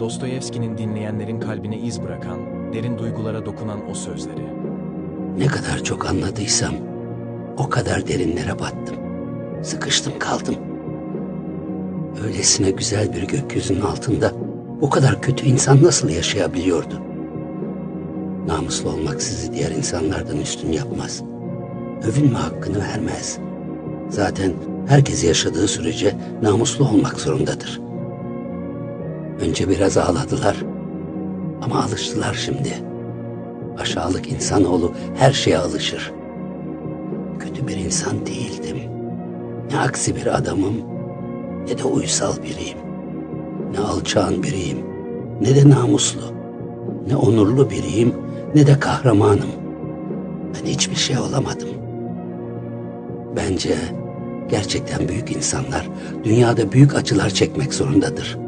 Dostoyevski'nin dinleyenlerin kalbine iz bırakan, derin duygulara dokunan o sözleri. Ne kadar çok anladıysam o kadar derinlere battım. Sıkıştım kaldım. Öylesine güzel bir gökyüzünün altında bu kadar kötü insan nasıl yaşayabiliyordu? Namuslu olmak sizi diğer insanlardan üstün yapmaz. Övünme hakkını vermez. Zaten herkes yaşadığı sürece namuslu olmak zorundadır. Önce biraz ağladılar ama alıştılar şimdi. Aşağılık insanoğlu her şeye alışır. Kötü bir insan değildim. Ne aksi bir adamım ne de uysal biriyim. Ne alçağın biriyim ne de namuslu. Ne onurlu biriyim ne de kahramanım. Ben hiçbir şey olamadım. Bence gerçekten büyük insanlar dünyada büyük acılar çekmek zorundadır.